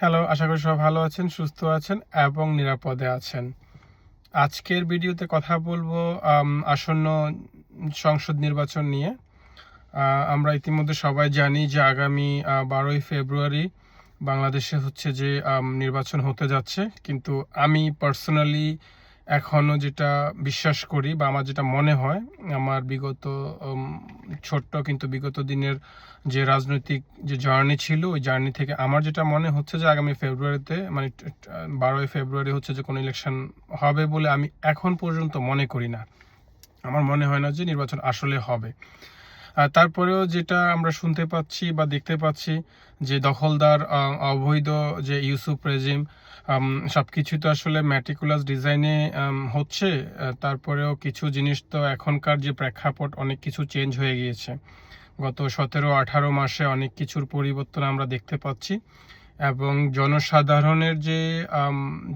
Hello, আশা করি সবাই ভালো আছেন, সুস্থ আছেন এবং নিরাপদে আছেন। আজকের ভিডিওতে কথা বলব আসন্ন সংসদ নির্বাচন নিয়ে। আমরা ইতিমধ্যে সবাই জানি যে আগামী বারোই ফেব্রুয়ারি বাংলাদেশে হচ্ছে যে নির্বাচন হতে যাচ্ছে। কিন্তু আমি পার্সোনালি এখনও যেটা বিশ্বাস করি বা আমার যেটা মনে হয়, আমার বিগত ছোট্ট কিন্তু বিগত দিনের যে রাজনৈতিক যে জার্নি ছিল, ওই জার্নি থেকে আমার যেটা মনে হচ্ছে যে আগামী ফেব্রুয়ারিতে মানে বারোই ফেব্রুয়ারি হচ্ছে যে কোনো ইলেকশন হবে বলে আমি এখন পর্যন্ত মনে করি না। আমার মনে হয় না যে নির্বাচন আসলে হবে। তারপরেও যেটা আমরা শুনতে পাচ্ছি বা দেখতে পাচ্ছি যে দখলদার অবৈধ যে ইউসুফ রেজিম সব কিছু তো আসলে ম্যাটিকুলাস ডিজাইনে হচ্ছে। তারপরেও কিছু জিনিস তো এখনকার যে প্রেক্ষাপট অনেক কিছু চেঞ্জ হয়ে গিয়েছে। গত সতেরো, আঠারো মাসে অনেক কিছুর পরিবর্তন আমরা দেখতে পাচ্ছি এবং জনসাধারণের যে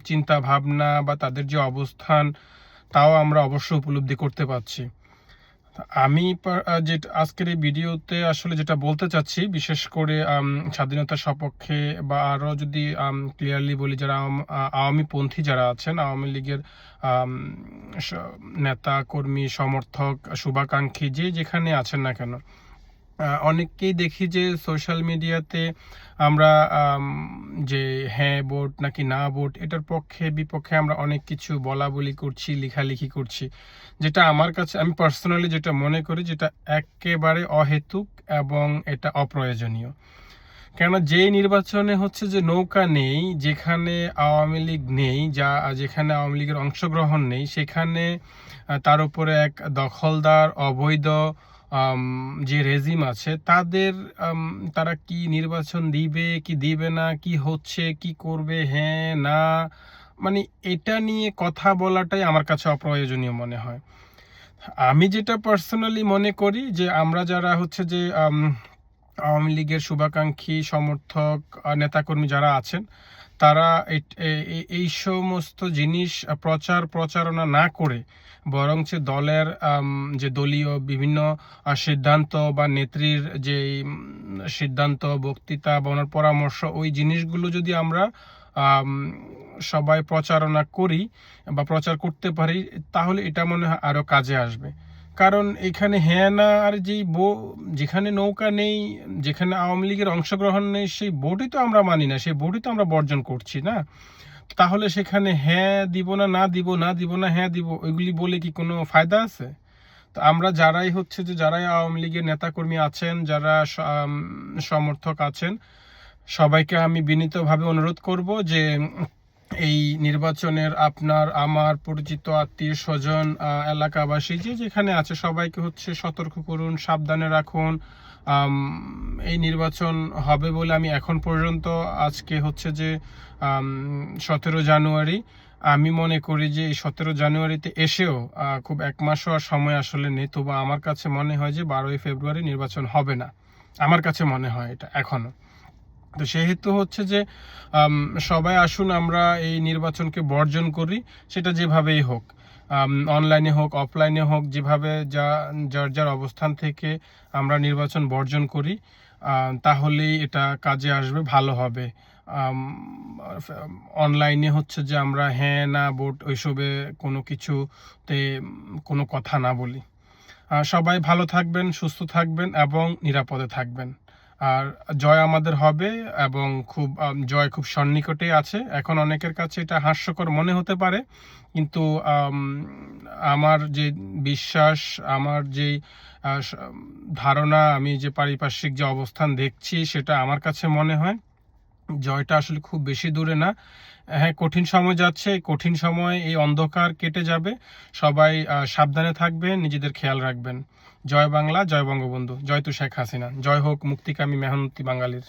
চিন্তা ভাবনা বা তাদের যে অবস্থান, তাও আমরা অবশ্য উপলব্ধি করতে পারছি। আমি যে আজকের এই ভিডিওতে আসলে যেটা বলতে চাচ্ছি, বিশেষ করে স্বাধীনতা সপক্ষে বা আরও যদি ক্লিয়ারলি বলি যারা আওয়ামীপন্থী আওয়ামী পন্থী যারা আছেন, আওয়ামী লীগের নেতা, কর্মী, সমর্থক, শুভাকাঙ্ক্ষী যে যেখানে আছেন না কেন অনেককেই দেখি যে সোশ্যাল মিডিয়াতে আমরা যে হ্যাঁ ভোট নাকি না ভোট এটার পক্ষে বিপক্ষে আমরা অনেক কিছু বলা বলি করছি, লেখালেখি করছি। যেটা আমার কাছে, আমি পার্সোনালি যেটা মনে করি যেটা একেবারে অহেতুক এবং এটা অপ্রয়োজনীয়। কেন যে নির্বাচনে হচ্ছে যে নৌকা নেই, যেখানে আওয়ামী লীগ নেই, যা, যেখানে আওয়ামী লীগের অংশগ্রহণ নেই, সেখানে তার উপরে এক দখলদার, অবৈধ যে রেজিম আছে, তাদের তারা কি নির্বাচন দিবে, কি দিবে না, কি হচ্ছে, কি করবে হ্যাঁ না মানে এটা নিয়ে কথা বলাটাই আমার কাছে অপ্রয়োজনীয় মনে হয়। আমি যেটা পার্সোনালি মনে করি যে আমরা যারা হচ্ছে যে আওয়ামী লীগের শুভাকাঙ্ক্ষী সমর্থক নেতাকর্মী যারা আছেন তারা এই- সমস্ত জিনিস প্রচার, প্রচারণা না করে বরঞ্চ দলের যে দলীয় বিভিন্ন সিদ্ধান্ত বা নেত্রীর যে সিদ্ধান্ত, বক্তৃতা বা ওনার পরামর্শ, ওই জিনিসগুলো যদি আমরা সবাই প্রচারণা করি বা প্রচার করতে পারি, তাহলে এটা মনে হয় আরও কাজে আসবে। কারণ এখানে হ্যাঁ না আর যেই বো, যেখানে নৌকা নেই, যেখানে আওয়ামী লীগের অংশগ্রহণ নেই, সেই ভোটই তো আমরা মানি না, সেই ভোটই তো আমরা বর্জন করছি, না? তাহলে সেখানে হ্যাঁ দিব না না দিব না দিব না হ্যাঁ দিব ওইগুলি বলে কি কোনো ফায়দা আছে? তো আমরা যারাই হচ্ছে যে, যারাই আওয়ামী লীগের নেতাকর্মী আছেন, যারা সমর্থক আছেন, সবাইকে আমি বিনীতভাবে অনুরোধ করব যে এই নির্বাচনের আপনার, আমার পরিচিত আত্মীয় স্বজন এলাকাবাসী যে যেখানে আছে সবাইকে হচ্ছে সতর্ক করুন, সাবধানে রাখুন। এই নির্বাচন হবে বলে আমি এখন পর্যন্ত আজকে হচ্ছে যে সতেরো জানুয়ারি, আমি মনে করি যে এই সতেরো জানুয়ারিতে এসেও খুব এক মাসও আর সময় আসলে নেই, তবু আমার কাছে মনে হয় যে বারোই ফেব্রুয়ারি নির্বাচন হবে না। আমার কাছে মনে হয় এটা এখনও। তো সেহেতু হচ্ছে যে সবাই আসুন, আমরা এই নির্বাচনকে বর্জন করি, সেটা যেভাবেই হোক। অনলাইনে হোক অফলাইনে হোক, যেভাবে যা, যার যার অবস্থান থেকে আমরা নির্বাচন বর্জন করি তাহলেই এটা কাজে আসবে, ভালো হবে। অনলাইনে হচ্ছে যে আমরা হ্যাঁ না বোট ওইসবে কোনো কিছুতে কোনো কথা না বলি। সবাই ভালো থাকবেন, সুস্থ থাকবেন এবং নিরাপদে থাকবেন। আর জয় আমাদের হবে এবং খুব জয় খুব সন্নিকটে আছে। এখন অনেকের কাছে এটা হাস্যকর মনে হতে পারে, কিন্তু আমার যে বিশ্বাস, আমার যে ধারণা, আমি যে পারিপার্শ্বিক যে অবস্থান দেখছি, সেটা আমার কাছে মনে হয়। জয়টা আসলে খুব বেশি দূরে না। হ্যাঁ কঠিন সময় যাচ্ছে, কঠিন সময় এই অন্ধকার কেটে যাবে। সবাই সাবধানে থাকবেন, নিজেদের খেয়াল রাখবেন। জয় বাংলা, জয় বঙ্গবন্ধু। জয় তো শেখ হাসিনা। জয় হোক মুক্তিকামী মেহনতি বাঙালির।